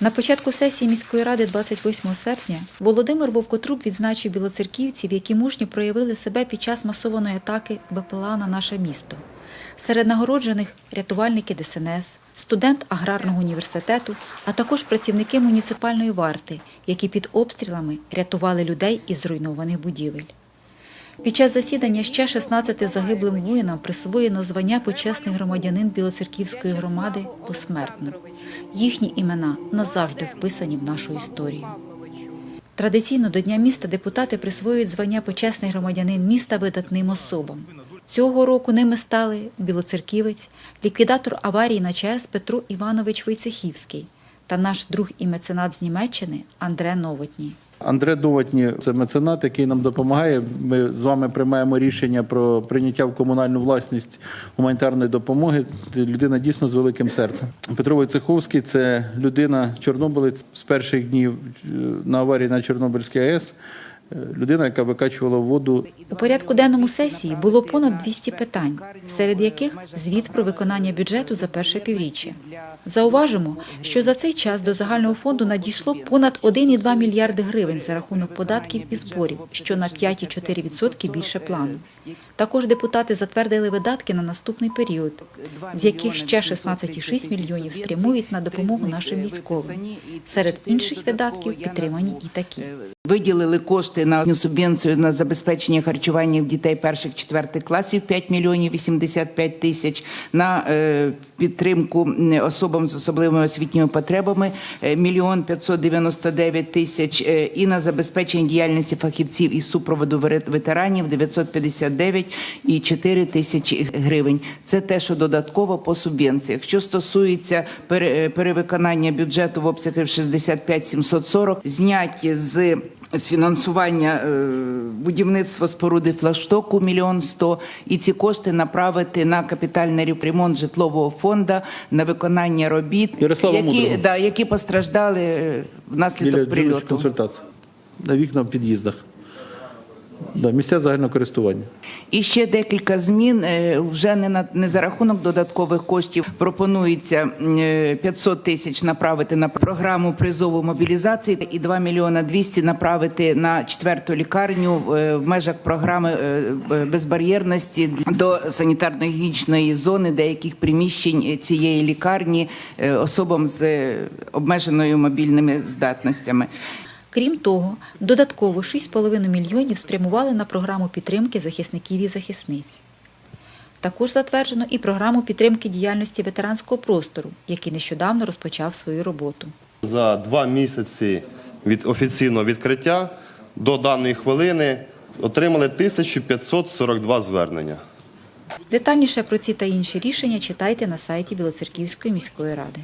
На початку сесії міської ради 28 серпня Володимир Вовкотруб відзначив білоцерківців, які мужньо проявили себе під час масованої атаки БПЛА на наше місто. Серед нагороджених рятувальники ДСНС, студент аграрного університету, а також працівники муніципальної варти, які під обстрілами рятували людей із зруйнованих будівель. Під час засідання ще 16 загиблим воїнам присвоєно звання почесний громадянин Білоцерківської громади посмертно. Їхні імена назавжди вписані в нашу історію. Традиційно до Дня міста депутати присвоюють звання почесний громадянин міста видатним особам. Цього року ними стали білоцерківець, ліквідатор аварії на ЧАЕС Петро Іванович Войцехівський та наш друг і меценат з Німеччини Андре Новотній. Андре Довотні це меценат, який нам допомагає. Ми з вами приймаємо рішення про прийняття в комунальну власність гуманітарної допомоги. Людина дійсно з великим серцем. Петро Войцеховський це людина чорнобилець з перших днів е, на аварії на Чорнобильській АЕС. Е, Людина, яка викачувала воду У порядку денному сесії було понад 200 питань, серед яких звіт про виконання бюджету за перше півріччя. Зауважимо, що за цей час до загального фонду надійшло понад 1,2 мільярди гривень за рахунок податків і зборів, що на 5,4% більше плану. Також депутати затвердили видатки на наступний період, з яких ще 16,6 мільйонів спрямують на допомогу нашим військовим. Серед інших видатків підтримані і такі. Виділили кошти на субвенцію на забезпечення харчування дітей перших четвертих класів 5 мільйонів 85 тисяч, на е, підтримку особам з особливими освітніми потребами е, 1 599 тисяч е, і на забезпечення діяльності фахівців із супроводу ветеранів 950 39,4 тисячі гривень. Це те, що додатково по субвенціях. Що стосується е, перевиконання бюджету в обсягах 65-740, зняті з з фінансування е, будівництва споруди флаштоку мільйон сто і ці кошти направити на капітальний ремонт житлового фонду, на виконання робіт, які да які постраждали е, внаслідок прильоту. консультацій на вікна в під'їздах. Да, місця загального користування. І ще декілька змін е, вже не на не за рахунок додаткових коштів. Пропонується е, 500 тисяч направити на програму призову мобілізації і 2 мільйона 200 направити на четверту лікарню е, в межах програми е, е, безбар'єрності до санітарно-гігієнічної зони деяких приміщень цієї лікарні е, особам з е, обмеженою мобільними здатностями. Крім того, додатково 6,5 мільйонів спрямували на програму підтримки захисників і захисниць. Також затверджено і програму підтримки діяльності ветеранського простору, який нещодавно розпочав свою роботу. За два місяці від офіційного відкриття до даної хвилини отримали 1542 звернення. Детальніше про ці та інші рішення читайте на сайті Білоцерківської міської ради.